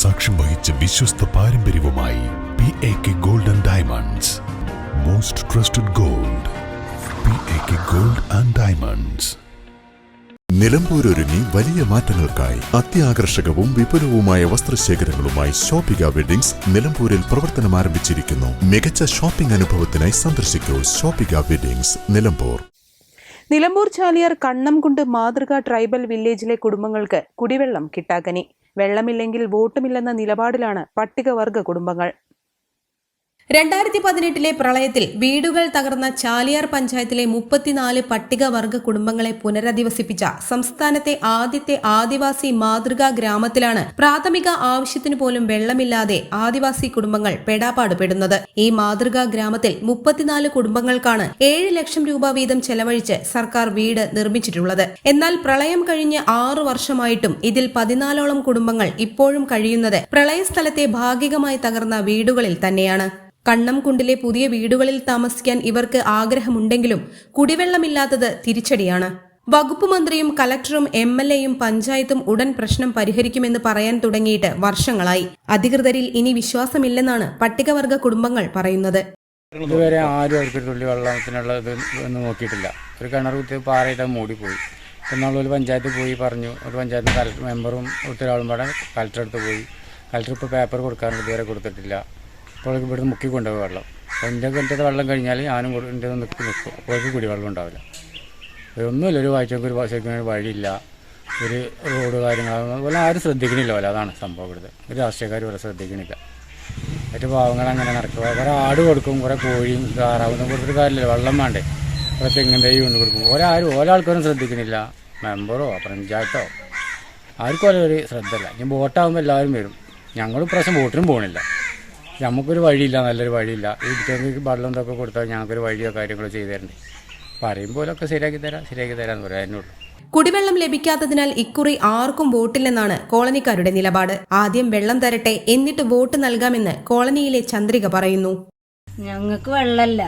സാക്ഷ്യം വഹിച്ച വിശ്വസ്ത പാരമ്പര്യവുമായി P A K gold and diamonds most trusted gold P A K gold and diamonds Nilambur ഒരുങ്ങി വലിയ മാറ്റങ്ങൾക്കായി അത്യാകർഷകവും വിപുലവുമായ വസ്ത്രശേഖരങ്ങളുമായി ഷോപ്പിക വെഡിങ്സ് നിലമ്പൂരിൽ പ്രവർത്തനം ആരംഭിച്ചിരിക്കുന്നു. മികച്ച ഷോപ്പിംഗ് അനുഭവത്തിനായി സന്ദർശിക്കൂ ഷോപ്പിക വെഡിങ്സ് നിലമ്പൂർ. നിലമ്പൂർ ചാലിയാർ കണ്ണംകുണ്ട് മാതൃക ട്രൈബൽ വില്ലേജിലെ കുടുംബങ്ങൾക്ക് കുടിവെള്ളം കിട്ടാക്കനി. വെള്ളമില്ലെങ്കിൽ വോട്ടുമില്ലെന്ന നിലപാടിലാണ് പട്ടികവർഗ കുടുംബങ്ങൾ. രണ്ടായിരത്തി പതിനെട്ടിലെ പ്രളയത്തിൽ വീടുകൾ തകർന്ന ചാലിയാർ പഞ്ചായത്തിലെ മുപ്പത്തിനാല് പട്ടികവർഗ കുടുംബങ്ങളെ പുനരധിവസിപ്പിച്ച സംസ്ഥാനത്തെ ആദ്യത്തെ ആദിവാസി മാതൃകാ ഗ്രാമത്തിലാണ് പ്രാഥമിക ആവശ്യത്തിനു പോലും വെള്ളമില്ലാതെ ആദിവാസി കുടുംബങ്ങൾ പെടാപ്പാടുപെടുന്നത് ഈ മാതൃകാ ഗ്രാമത്തിൽ മുപ്പത്തിനാല് കുടുംബങ്ങൾക്കാണ് ഏഴ് ലക്ഷം രൂപ വീതം ചെലവഴിച്ച് സർക്കാർ വീട് നിർമ്മിച്ചിട്ടുള്ളത്. എന്നാൽ പ്രളയം കഴിഞ്ഞ് ആറു വർഷമായിട്ടും ഇതിൽ പതിനാലോളം കുടുംബങ്ങൾ ഇപ്പോഴും കഴിയുന്നത് പ്രളയസ്ഥലത്തെ ഭാഗികമായി തകർന്ന വീടുകളിൽ തന്നെയാണ്. കണ്ണംകുണ്ടിലെ പുതിയ വീടുകളിൽ താമസിക്കാൻ ഇവർക്ക് ആഗ്രഹമുണ്ടെങ്കിലും കുടിവെള്ളമില്ലാത്തത് തിരിച്ചടിയാണ്. വകുപ്പ് മന്ത്രിയും കലക്ടറും എം എൽ എയും പഞ്ചായത്തും ഉടൻ പ്രശ്നം പരിഹരിക്കുമെന്ന് പറയാൻ തുടങ്ങിയിട്ട് വർഷങ്ങളായി. അധികൃതരിൽ ഇനി വിശ്വാസമില്ലെന്നാണ് പട്ടികവർഗ കുടുംബങ്ങൾ പറയുന്നത്. ഇതുവരെ ആരും അവർക്കൊരു തുള്ളി വെള്ളത്തിനുള്ള ഇത് ഒന്നും നോക്കിയിട്ടില്ല. ഒരു കിണർ കുത്തി പാറയിട്ട് മൂടിപ്പോയി. എന്നാൽ ഒരു പഞ്ചായത്ത് പോയി പറഞ്ഞു. ഒരു പഞ്ചായത്ത് കലക്ടർ മെമ്പറും ഒത്തിരാളും പാടെ കലക്ടർ അടുത്ത് പോയി. കലക്ടർ ഇപ്പോൾ പേപ്പർ കൊടുക്കാറുണ്ട് ഇതുവരെ കൊടുത്തിട്ടില്ല. അപ്പോൾ ഇവിടുന്ന് മുക്കി കൊണ്ടുപോയി വെള്ളം. അപ്പോൾ എന്റെ കിണറ്റത്തെ വെള്ളം കഴിഞ്ഞാൽ ഞാനും കൂടെ എന്റെ നിൽക്കും നിൽക്കും. അപ്പോഴേക്ക് കുടിവെള്ളം ഉണ്ടാവില്ല. ഒന്നുമില്ല ഒരു വായിച്ചൊക്കെ ഒരു ശരിക്കും വഴിയില്ല. ഒരു റോഡ് കാര്യങ്ങളൊന്നും അതുപോലെ ആരും ശ്രദ്ധിക്കണില്ല പോലെ. അതാണ് സംഭവം ഇവിടുത്തെ. ഒരു രാഷ്ട്രീയക്കാർ ഇവിടെ ശ്രദ്ധിക്കണില്ല. മറ്റു പാവങ്ങൾ അങ്ങനെ നടക്കുക കുറേ ആട് കൊടുക്കും കുറേ കോഴിയും താറാവും കൊടുത്തിട്ട് കാര്യമില്ല. വെള്ളം വേണ്ടേ? കുറേ തെങ്ങും തൈ കൊണ്ട് കൊടുക്കും. ഒരാരും ആൾക്കാരും ശ്രദ്ധിക്കണില്ല. മെമ്പറോ പഞ്ചായത്തോ ആർക്കും ഒരു ശ്രദ്ധയില്ല. ഞാൻ ബോട്ടാകുമ്പോൾ എല്ലാവരും വരും. ഞങ്ങളും പ്രാവശ്യം ബോട്ടിനും പോകണില്ല നമുക്കൊരു വഴിയില്ല നല്ലൊരു വഴിയില്ല. ഈ തെങ്ങിക്ക് വെള്ളം എന്തൊക്കെ കൊടുത്താൽ ഞങ്ങൾക്കൊരു വഴിയോ കാര്യങ്ങളോ ചെയ്തു തരണ്ടേ. പറയുമ്പോലൊക്കെ ശരിയാക്കി തരാം ശരിയാക്കി തരാമെന്ന് പറയാം അതിനുള്ളൂ കുടിവെള്ളം ലഭിക്കാത്തതിനാൽ ഇക്കുറി ആർക്കും വോട്ടില്ലെന്നാണ് കോളനിക്കാരുടെ നിലപാട്. ആദ്യം വെള്ളം തരട്ടെ എന്നിട്ട് വോട്ട് നൽകാമെന്ന് കോളനിയിലെ ചന്ദ്രിക പറയുന്നു. ഞങ്ങൾക്ക് വെള്ളമല്ല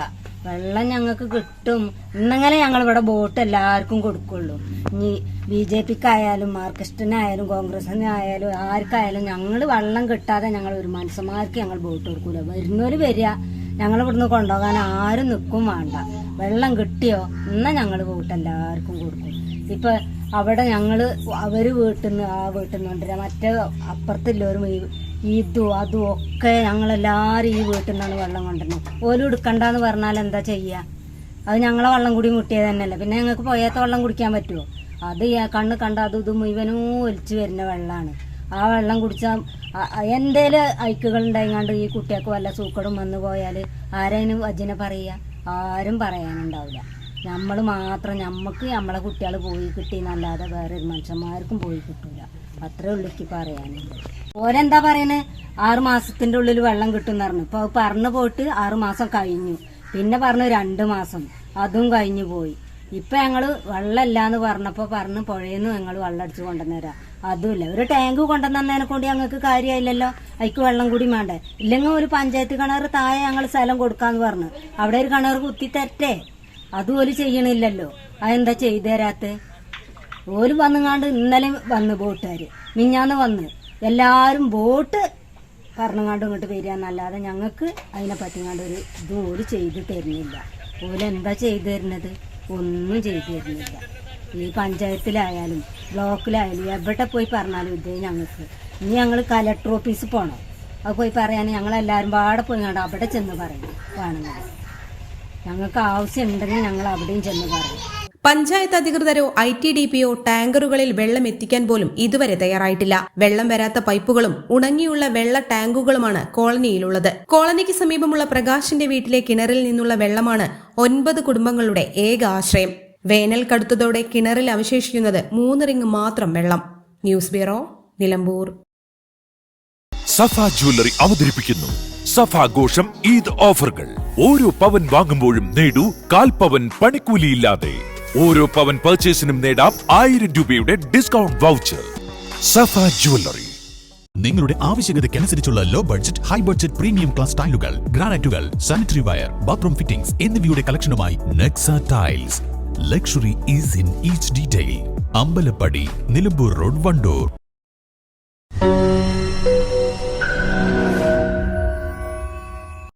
വെള്ളം ഞങ്ങൾക്ക് കിട്ടും. ഇന്നങ്ങനെ ഞങ്ങൾ ഇവിടെ വോട്ട് എല്ലാവർക്കും കൊടുക്കുള്ളൂ. ഇനി ബി ജെ പിക്കായാലും മാർക്സിസ്റ്റിനായാലും കോൺഗ്രസിനായാലും ആർക്കായാലും ഞങ്ങൾ വെള്ളം കിട്ടാതെ ഞങ്ങൾ ഒരു മനുഷ്യന്മാർക്ക് ഞങ്ങൾ വോട്ട് കൊടുക്കൂല. വരുന്നവർ വരിക. ഞങ്ങൾ ഇവിടുന്ന് കൊണ്ടുപോകാൻ ആരും നിൽക്കും വേണ്ട. വെള്ളം കിട്ടിയോ എന്നാ ഞങ്ങൾ വോട്ട് എല്ലാവർക്കും കൊടുക്കും. ഇപ്പൊ അവിടെ ഞങ്ങൾ അവർ വീട്ടിൽ നിന്ന് ആ വീട്ടിൽ നിന്ന് കൊണ്ടുവരാം. മറ്റേ അപ്പുറത്തുള്ളവരും ഈ ഇതും അതും ഒക്കെ ഞങ്ങളെല്ലാവരും ഈ വീട്ടിൽ നിന്നാണ് വെള്ളം കൊണ്ടുവരുന്നത്. ഓലും എടുക്കണ്ടെന്ന് പറഞ്ഞാൽ എന്താ ചെയ്യുക അത് ഞങ്ങളെ വെള്ളം കൂടി മുട്ടിയത് തന്നെയല്ലേ. പിന്നെ ഞങ്ങൾക്ക് പോയാത്ത വെള്ളം കുടിക്കാൻ പറ്റുമോ അത് കണ്ണ് കണ്ട അതും ഇതും മുഴുവനും ഒലിച്ചു വരുന്ന വെള്ളമാണ് ആ വെള്ളം കുടിച്ചാൽ എന്തേലും ഐക്കുകൾ ഉണ്ടായിങ്ങാണ്ട് ഈ കുട്ടികൾക്ക് വല്ല സൂക്കടും വന്നു പോയാൽ ആരേനും അജിനെ പറയുക ആരും പറയാനുണ്ടാവില്ല നമ്മൾ മാത്രം നമുക്ക് നമ്മളെ കുട്ടികൾ പോയി കിട്ടിയെന്നല്ലാതെ ഒരു മനുഷ്യന്മാർക്കും പോയി കിട്ടില്ല അത്രേ ഉള്ളിക്ക് പറയാനുള്ളത്. ഓരെന്താ പറയണേ? ആറു മാസത്തിന്റെ ഉള്ളിൽ വെള്ളം കിട്ടും പറഞ്ഞു. ഇപ്പൊ അത് പറഞ്ഞു പോയിട്ട് ആറു മാസം കഴിഞ്ഞു. പിന്നെ പറഞ്ഞു രണ്ടു മാസം. അതും കഴിഞ്ഞു പോയി. ഇപ്പൊ ഞങ്ങൾ വെള്ളമില്ല എന്ന് പറഞ്ഞപ്പോ പറഞ്ഞു പുഴയെന്ന് ഞങ്ങൾ വെള്ളം അടിച്ചു കൊണ്ടുവന്നേരാ. അതുമില്ല. ഒരു ടാങ്ക് കൊണ്ടുവന്നതിനെ കൊണ്ട് ഞങ്ങൾക്ക് കാര്യമായില്ലല്ലോ. അതിക്ക് വെള്ളം കൂടി വേണ്ടേ ഇല്ലെങ്കിൽ ഒരു പഞ്ചായത്ത് കിണർ താഴെ ഞങ്ങൾ സ്ഥലം കൊടുക്കാന്ന് പറഞ്ഞു. അവിടെ ഒരു കിണർ കുത്തി തരട്ടെ ഒരു ചെയ്യണില്ലല്ലോ. അതെന്താ ചെയ്തു തരാത്ത? ഓൽ വന്നുങ്ങാണ്ട് ഇന്നലെ വന്ന് ബോട്ടുകാര്. മിഞ്ഞാന്ന് വന്ന്. എല്ലാരും ബോട്ട് പറഞ്ഞങ്ങാണ്ട് ഇങ്ങോട്ട് വരിക എന്നല്ലാതെ ഞങ്ങൾക്ക് അതിനെ പറ്റിങ്ങാണ്ട് ഒരു ഇത് ഓൽ ചെയ്ത് തരുന്നില്ല. ഓലെന്താ ചെയ്തു തരുന്നത്? ഒന്നും ചെയ്തു തരുന്നില്ല. ഈ പഞ്ചായത്തിലായാലും ബ്ലോക്കിലായാലും എവിടെ പോയി പറഞ്ഞാലും ഇതേ ഞങ്ങൾക്ക്. ഇനി ഞങ്ങൾ കലക്ടർ ഓഫീസിൽ പോകണം അത് പോയി പറയാൻ ഞങ്ങളെല്ലാവരും പാടെ പോയി കണ്ട അവിടെ ചെന്ന് പറയും. വേണമെങ്കിൽ ഞങ്ങൾക്ക് ആവശ്യമുണ്ടെങ്കിൽ ഞങ്ങൾ അവിടെയും ചെന്ന് പറയും. പഞ്ചായത്ത് അധികൃതരോ ഐ ടി ഡി പിയോ ടാങ്കറുകളിൽ വെള്ളം എത്തിക്കാൻ പോലും ഇതുവരെ തയ്യാറായിട്ടില്ല. വെള്ളം വരാത്ത പൈപ്പുകളും ഉണങ്ങിയുള്ള വെള്ള ടാങ്കുകളുമാണ് കോളനിയിലുള്ളത്. കോളനിക്ക് സമീപമുള്ള പ്രകാശിന്റെ വീട്ടിലെ കിണറിൽ നിന്നുള്ള വെള്ളമാണ് ഒൻപത് കുടുംബങ്ങളുടെ ഏക ആശ്രയം. വേനൽ കടുത്തതോടെ കിണറിൽ അവശേഷിക്കുന്നത് മൂന്ന് റിങ് മാത്രം വെള്ളം. News bureau Nilambur. Safa jewellery അവതരിപ്പിക്കുന്നു. സഫാഘോഷം ഈദ് ഓഫറുകൾ. ഓരോ പവൻ വാങ്ങുമ്പോഴും നേടൂ കാൽ പവൻ പണിക്കൂലിയില്ലാതെ. ഓരോ പവൻ പർച്ചേസിനും നേടാം ആയിരം രൂപയുടെ ഡിസ്കൗണ്ട് വൗച്ചർ സഫ ജുവല്ലറി നിങ്ങളുടെ ആവശ്യകതയ്ക്കനുസരിച്ചുള്ള low budget high budget premium class ടൈലുകൾ ഗ്രാനൈറ്റുകൾ സാനിറ്ററി വയർ ബാത്റൂം ഫിറ്റിംഗ്സ് എന്നിവയുടെ കളക്ഷനുമായി Nexa tiles luxury is in each detail Ambalappadi Nilambur road Wandoor.